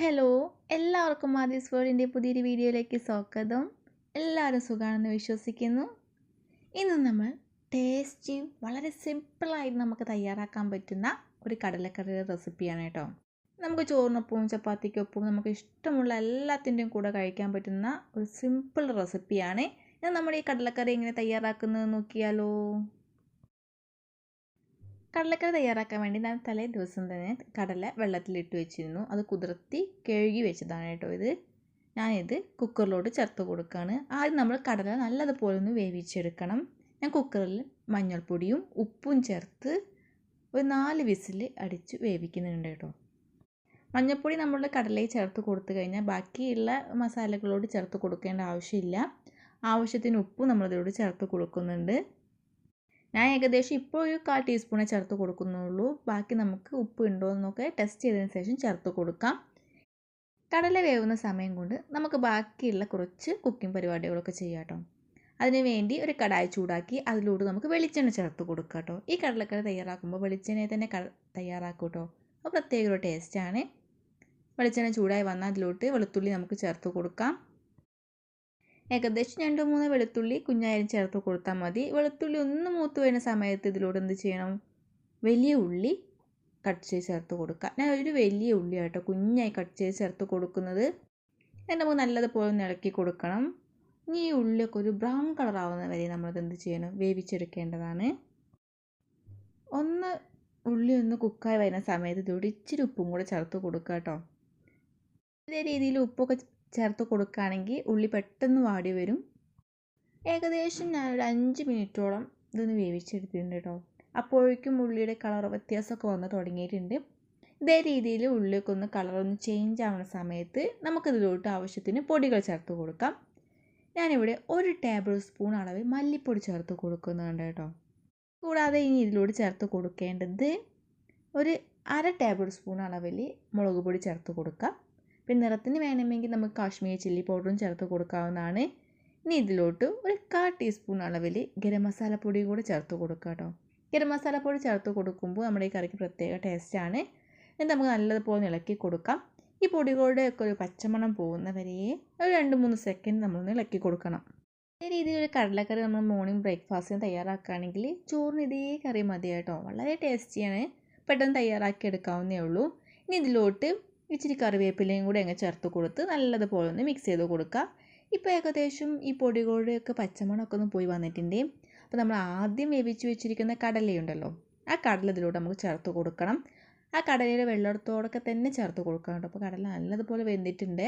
Hello എല്ലാവർക്കും മാതീസ് വേൾഡിന്റെ പുതിയൊരു വീഡിയോയിലേക്ക് സ്വാഗതം. എല്ലാവരും സുഖമാണെന്ന് വിശ്വസിക്കുന്നു. ഇന്ന് നമ്മൾ ടേസ്റ്റി വളരെ സിമ്പിളായിട്ട് നമുക്ക് തയ്യാറാക്കാൻ പറ്റുന്ന ഒരു കടലക്കറിയുടെ റെസിപ്പിയാണ് കേട്ടോ. നമുക്ക് ചോറിനൊപ്പവും ചപ്പാത്തിക്കൊപ്പവും നമുക്ക് ഇഷ്ടമുള്ള എല്ലാത്തിന്റെയും കൂടെ കഴിക്കാൻ പറ്റുന്ന ഒരു സിമ്പിൾ റെസിപ്പിയാണ്. ഇത് നമ്മുടെ ഈ കടലക്കറി എങ്ങനെ തയ്യാറാക്കുന്നത് നോക്കിയാലോ. കടലക്കറി തയ്യാറാക്കാൻ വേണ്ടി ഞാൻ തലേ ദിവസം തന്നെ കടല വെള്ളത്തിലിട്ട് വെച്ചിരുന്നു. അത് കുതിർത്തി കഴുകി വെച്ചതാണ് കേട്ടോ ഇത്. ഞാനിത് കുക്കറിലോട്ട് ചേർത്ത് കൊടുക്കുകയാണ്. ആദ്യം നമ്മൾ കടല നല്ലതുപോലെ ഒന്ന് വേവിച്ചെടുക്കണം. ഞാൻ കുക്കറിൽ മഞ്ഞൾപ്പൊടിയും ഉപ്പും ചേർത്ത് ഒരു നാല് വിസിൽ അടിച്ച് വേവിക്കുന്നുണ്ട് കേട്ടോ. മഞ്ഞൾപ്പൊടി നമ്മളുടെ കടലയിൽ ചേർത്ത് കൊടുത്തു കഴിഞ്ഞാൽ ബാക്കിയുള്ള മസാലകളോട് ചേർത്ത് കൊടുക്കേണ്ട ആവശ്യമില്ല. ആവശ്യത്തിന് ഉപ്പ് നമ്മളിതിലോട് ചേർത്ത് കൊടുക്കുന്നുണ്ട്. ഞാൻ ഏകദേശം ഇപ്പോൾ ഒരു കാൽ ടീസ്പൂണേ ചേർത്ത് കൊടുക്കുന്നുള്ളൂ. ബാക്കി നമുക്ക് ഉപ്പ് ഉണ്ടോ എന്നൊക്കെ ടെസ്റ്റ് ചെയ്തതിന് ശേഷം ചേർത്ത് കൊടുക്കാം. കടല വേവുന്ന സമയം കൊണ്ട് നമുക്ക് ബാക്കിയുള്ള കുറച്ച് കുക്കിംഗ് പരിപാടികളൊക്കെ ചെയ്യാം കേട്ടോ. അതിന് വേണ്ടി ഒരു കടായി ചൂടാക്കി അതിലൂടെ നമുക്ക് വെളിച്ചെണ്ണ ചേർത്ത് കൊടുക്കാം കേട്ടോ. ഈ കടലക്കറി തയ്യാറാക്കുമ്പോൾ വെളിച്ചെണ്ണയെ തന്നെ ക തയ്യാറാക്കും കേട്ടോ. അപ്പോൾ പ്രത്യേക ഒരു ടേസ്റ്റാണ് വെളിച്ചെണ്ണ ചൂടായി വന്നാൽ അതിലോട്ട് വെളുത്തുള്ളി നമുക്ക് ചേർത്ത് കൊടുക്കാം. ഏകദേശം രണ്ട് മൂന്ന് വെളുത്തുള്ളി കുഞ്ഞായാലും ചേർത്ത് കൊടുത്താൽ മതി. വെളുത്തുള്ളി ഒന്ന് മൂത്ത് വരുന്ന സമയത്ത് ഇതിലൂടെ എന്ത് ചെയ്യണം? വലിയ ഉള്ളി കട്ട് ചെയ്ത് ചേർത്ത് കൊടുക്കുക. ഞാൻ ഒരു വലിയ ഉള്ളി കേട്ടോ കുഞ്ഞായി കട്ട് ചെയ്ത് ചേർത്ത് കൊടുക്കുന്നത്. എന്നിട്ട് നമുക്ക് നല്ലതുപോലെ ഒന്ന് ഇളക്കി കൊടുക്കണം. ഇനി ഈ ഉള്ളിയൊക്കെ ഒരു ബ്രൗൺ കളർ ആവുന്ന വരെ നമ്മളത് എന്ത് ചെയ്യണം? വേവിച്ചെടുക്കേണ്ടതാണ്. ഒന്ന് ഉള്ളി ഒന്ന് കുക്കായി വരുന്ന സമയത്ത് ഇതിലൂടെ ഇച്ചിരി ഉപ്പും കൂടെ ചേർത്ത് കൊടുക്കുക കേട്ടോ ഇതേ രീതിയിൽ ഉപ്പൊക്കെ ചേർത്ത് കൊടുക്കുകയാണെങ്കിൽ ഉള്ളി പെട്ടെന്ന് വാടി വരും. ഏകദേശം ഞാനൊരു അഞ്ച് മിനിറ്റോളം ഇതൊന്ന് വേവിച്ചെടുത്തിട്ടുണ്ട് കേട്ടോ. അപ്പോഴേക്കും ഉള്ളിയുടെ കളർ വ്യത്യാസമൊക്കെ വന്ന് തുടങ്ങിയിട്ടുണ്ട്. ഇതേ രീതിയിൽ ഉള്ളിയൊക്കെ ഒന്ന് കളറൊന്ന് ചേഞ്ച് ആവുന്ന സമയത്ത് നമുക്കിതിലോട്ട് ആവശ്യത്തിന് പൊടികൾ ചേർത്ത് കൊടുക്കാം. ഞാനിവിടെ ഒരു ടേബിൾ സ്പൂൺ അളവിൽ മല്ലിപ്പൊടി ചേർത്ത് കൊടുക്കുന്നുണ്ട് കേട്ടോ. കൂടാതെ ഇനി ഇതിലൂടെ ചേർത്ത് കൊടുക്കേണ്ടത് ഒരു അര ടേബിൾ സ്പൂൺ അളവിൽ മുളക് പൊടി ചേർത്ത് കൊടുക്കാം. പിന്നെ നിറത്തിന് വേണമെങ്കിൽ നമുക്ക് കാശ്മീരി ചില്ലി പൗഡറും ചേർത്ത് കൊടുക്കാവുന്നതാണ്. ഇനി ഇതിലോട്ട് ഒരു കാ ടീസ്പൂൺ അളവിൽ ഗരം മസാല പൊടിയും കൂടെ ചേർത്ത് കൊടുക്കുക കേട്ടോ. ഗരം മസാല പൊടി ചേർത്ത് കൊടുക്കുമ്പോൾ നമ്മുടെ ഈ കറിക്ക് പ്രത്യേക ടേസ്റ്റാണ് എന്നിട്ട് നമുക്ക് നല്ലതുപോലെ ഇളക്കി കൊടുക്കാം. ഈ പൊടികളുടെ ഒക്കെ ഒരു പച്ചമണം പോകുന്ന വരെ ഒരു രണ്ട് മൂന്ന് സെക്കൻഡ് നമ്മളൊന്ന് ഇളക്കി കൊടുക്കണം. ഈ രീതിയിൽ ഒരു കടലക്കറി നമ്മൾ മോർണിംഗ് ബ്രേക്ക്ഫാസ്റ്റിന് തയ്യാറാക്കുകയാണെങ്കിൽ ചോറിന് ഇതേ കറി മതി കേട്ടോ. വളരെ ടേസ്റ്റിയാണ് പെട്ടെന്ന് തയ്യാറാക്കി എടുക്കാവുന്നേ ഉള്ളൂ. ഇനി ഇതിലോട്ട് ഇച്ചിരി കറിവേപ്പിലയും കൂടി അങ്ങ് ചേർത്ത് കൊടുത്ത് നല്ലതുപോലെ ഒന്ന് മിക്സ് ചെയ്ത് കൊടുക്കുക ഇപ്പോൾ ഏകദേശം ഈ പൊടികളുടെയൊക്കെ പച്ചമണമൊക്കെ ഒന്ന് പോയി വന്നിട്ടുണ്ട്. അപ്പോൾ നമ്മൾ ആദ്യം വേവിച്ച് വെച്ചിരിക്കുന്ന കടലയുണ്ടല്ലോ ആ കടല ഇതിലൂടെ നമുക്ക് ചേർത്ത് കൊടുക്കണം. ആ കടലയുടെ വെള്ളത്തോടൊക്കെ തന്നെ ചേർത്ത് കൊടുക്കണം കേട്ടോ. അപ്പോൾ കടല നല്ലതുപോലെ വെന്തിട്ടുണ്ട്.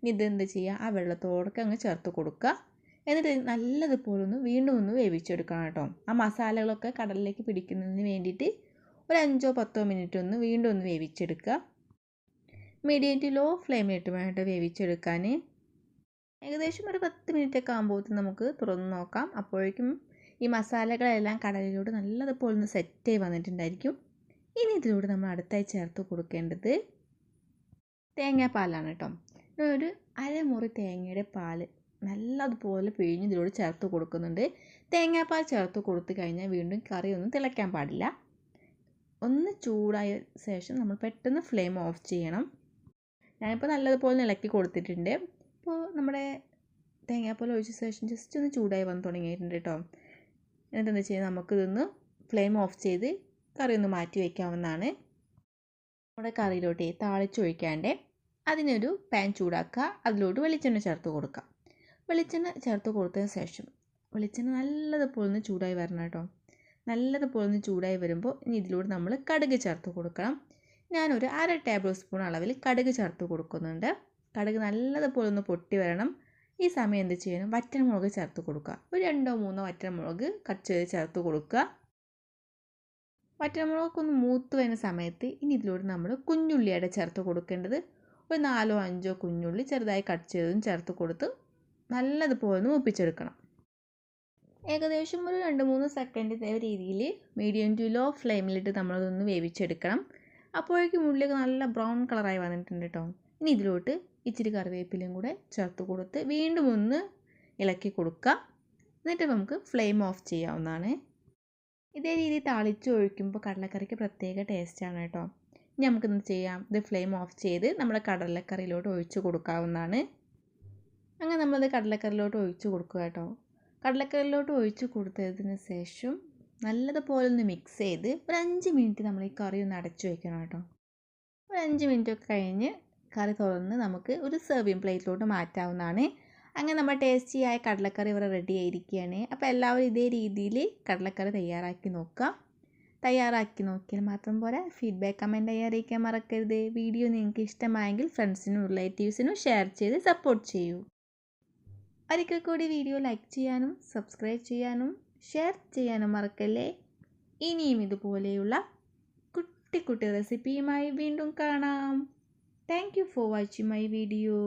ഇനി ഇതെന്ത് ചെയ്യുക? ആ വെള്ളത്തോടൊക്കെ അങ്ങ് ചേർത്ത് കൊടുക്കുക. എന്നിട്ട് നല്ലതുപോലെ ഒന്ന് വീണ്ടും ഒന്ന് വേവിച്ചെടുക്കണം കേട്ടോ. ആ മസാലകളൊക്കെ കടലിലേക്ക് പിടിക്കുന്നതിന് വേണ്ടിയിട്ട് ഒരു അഞ്ചോ പത്തോ മിനിറ്റ് ഒന്ന് വീണ്ടും ഒന്ന് വേവിച്ചെടുക്കുക. മീഡിയം ടു ലോ ഫ്ലെയിമിലിട്ട് വേണ്ട വേവിച്ചെടുക്കാൻ ഏകദേശം ഒരു പത്ത് മിനിറ്റ് ഒക്കെ ആകുമ്പോഴത്തേക്കും നമുക്ക് തുറന്ന് നോക്കാം. അപ്പോഴേക്കും ഈ മസാലകളെല്ലാം കടലിലൂടെ നല്ലതുപോലെ ഒന്ന് ആയി വന്നിട്ടുണ്ടായിരിക്കും. ഇനി ഇതിലൂടെ നമ്മൾ അടുത്തായി ചേർത്ത് കൊടുക്കേണ്ടത് തേങ്ങാപ്പാലാണ് കേട്ടോ. ഒരു അരമുറി തേങ്ങയുടെ പാൽ നല്ലതുപോലെ പിഴിഞ്ഞ് ഇതിലൂടെ ചേർത്ത് കൊടുക്കുന്നുണ്ട്. തേങ്ങാപ്പാൽ ചേർത്ത് കൊടുത്തു കഴിഞ്ഞാൽ വീണ്ടും കറി ഒന്നും തിളയ്ക്കാൻ പാടില്ല. ഒന്ന് ചൂടായ ശേഷം നമ്മൾ പെട്ടെന്ന് ഫ്ലെയിം ഓഫ് ചെയ്യണം. ഞാനിപ്പോൾ നല്ലതുപോലെ ഇളക്കി കൊടുത്തിട്ടുണ്ട്. ഇപ്പോൾ നമ്മുടെ തേങ്ങാപ്പാൽ ഒഴിച്ച ശേഷം ജസ്റ്റ് ഒന്ന് ചൂടായി വന്ന് തുടങ്ങിയിട്ടുണ്ട് കേട്ടോ എന്നിട്ട് എന്താ ചെയ്യുക നമുക്കിതൊന്ന് ഫ്ലെയിം ഓഫ് ചെയ്ത് കറി ഒന്ന് മാറ്റി വയ്ക്കാവുന്നതാണ് നമ്മുടെ കറിയിലോട്ട് താളിച്ചൊഴിക്കാണ്ട് അതിനൊരു പാൻ ചൂടാക്കുക. അതിലോട്ട് വെളിച്ചെണ്ണ ചേർത്ത് കൊടുക്കുക വെളിച്ചെണ്ണ ചേർത്ത് കൊടുത്തതിന് ശേഷം വെളിച്ചെണ്ണ നല്ലതുപോലെ ഒന്ന് ചൂടായി വരണം കേട്ടോ നല്ലതുപോലെ ഒന്ന് ചൂടായി വരുമ്പോൾ ഇനി ഇതിലൂടെ നമ്മൾ കടുക് ചേർത്ത് കൊടുക്കണം. ഞാനൊരു അര ടേബിൾ സ്പൂൺ അളവിൽ കടുക് ചേർത്ത് കൊടുക്കുന്നുണ്ട്. കടുക് നല്ലതുപോലെ ഒന്ന് പൊട്ടി വരണം. ഈ സമയം എന്ത് ചെയ്യണം? വറ്റൻമുളക് ചേർത്ത് കൊടുക്കുക. ഒരു രണ്ടോ മൂന്നോ വറ്റൻമുളക് കട്ട് ചെയ്ത് ചേർത്ത് കൊടുക്കുക. വറ്റൽമുളകൊക്കെ ഒന്ന് മൂത്ത് വരുന്ന സമയത്ത് ഇനി ഇതിലൂടെ നമ്മൾ കുഞ്ഞുള്ളിയുടെ ചേർത്ത് കൊടുക്കേണ്ടത് ഒരു നാലോ അഞ്ചോ കുഞ്ഞുള്ളി ചെറുതായി കട്ട് ചെയ്തതും ചേർത്ത് കൊടുത്ത് നല്ലതുപോലെ ഒന്ന് മൂപ്പിച്ചെടുക്കണം. ഏകദേശം ഒരു രണ്ട് മൂന്ന് സെക്കൻഡ് രീതിയിൽ മീഡിയം ടു ലോ ഫ്ലെയിമിലിട്ട് നമ്മളതൊന്ന് വേവിച്ചെടുക്കണം. അപ്പോഴേക്കും ഉള്ളിയൊക്കെ നല്ല ബ്രൗൺ കളറായി വന്നിട്ടുണ്ട് കേട്ടോ ഇനി ഇതിലോട്ട് ഇച്ചിരി കറിവേപ്പിലയും കൂടെ ചേർത്ത് കൊടുത്ത് വീണ്ടും ഒന്ന് ഇളക്കി കൊടുക്കുക എന്നിട്ട് നമുക്ക് ഫ്ലെയിം ഓഫ് ചെയ്യാവുന്നതാണ്. ഇതേ രീതിയിൽ താളിച്ച് ഒഴിക്കുമ്പോൾ കടലക്കറിക്ക് പ്രത്യേക ടേസ്റ്റാണ് കേട്ടോ ഇനി നമുക്കിന്ന് ചെയ്യാം. ഇത് ഫ്ലെയിം ഓഫ് ചെയ്ത് നമ്മുടെ കടലക്കറിയിലോട്ട് ഒഴിച്ച് കൊടുക്കാവുന്നതാണ്. അങ്ങനെ നമ്മളത് കടലക്കറിയിലോട്ട് ഒഴിച്ച് കൊടുക്കുക കേട്ടോ കടലക്കറിയിലോട്ട് ഒഴിച്ച് കൊടുത്തതിന് ശേഷം നല്ലതുപോലെ ഒന്ന് മിക്സ് ചെയ്ത് ഒരു അഞ്ച് മിനിറ്റ് നമ്മൾ ഈ കറി ഒന്ന് അടച്ചു വെക്കണം കേട്ടോ. ഒരു അഞ്ച് മിനിറ്റ് ഒക്കെ കഴിഞ്ഞ് കറി തുറന്ന് നമുക്ക് ഒരു സെർവിങ് പ്ലേറ്റിലോട്ട് മാറ്റാവുന്നതാണ്. അങ്ങനെ നമ്മുടെ ടേസ്റ്റിയായ കടലക്കറി ഇവിടെ റെഡി ആയിരിക്കുകയാണ്. അപ്പോൾ എല്ലാവരും ഇതേ രീതിയിൽ കടലക്കറി തയ്യാറാക്കി നോക്കുക. തയ്യാറാക്കി നോക്കിയാൽ മാത്രം പോരാ. ഫീഡ്ബാക്ക് കമന്റ് അറിയിക്കാൻ മറക്കരുത്. വീഡിയോ നിങ്ങൾക്ക് ഇഷ്ടമായെങ്കിൽ ഫ്രണ്ട്സിനും റിലേറ്റീവ്സിനും ഷെയർ ചെയ്ത് സപ്പോർട്ട് ചെയ്യൂ. ഒരിക്കൽ കൂടി വീഡിയോ ലൈക്ക് ചെയ്യാനും സബ്സ്ക്രൈബ് ചെയ്യാനും ഷെയർ ചെയ്യാനും മറക്കല്ലേ? ഇനിയും ഇതുപോലെയുള്ള കുട്ടി കുട്ടി റെസിപ്പിയുമായി വീണ്ടും കാണാം. Thank you for watching my video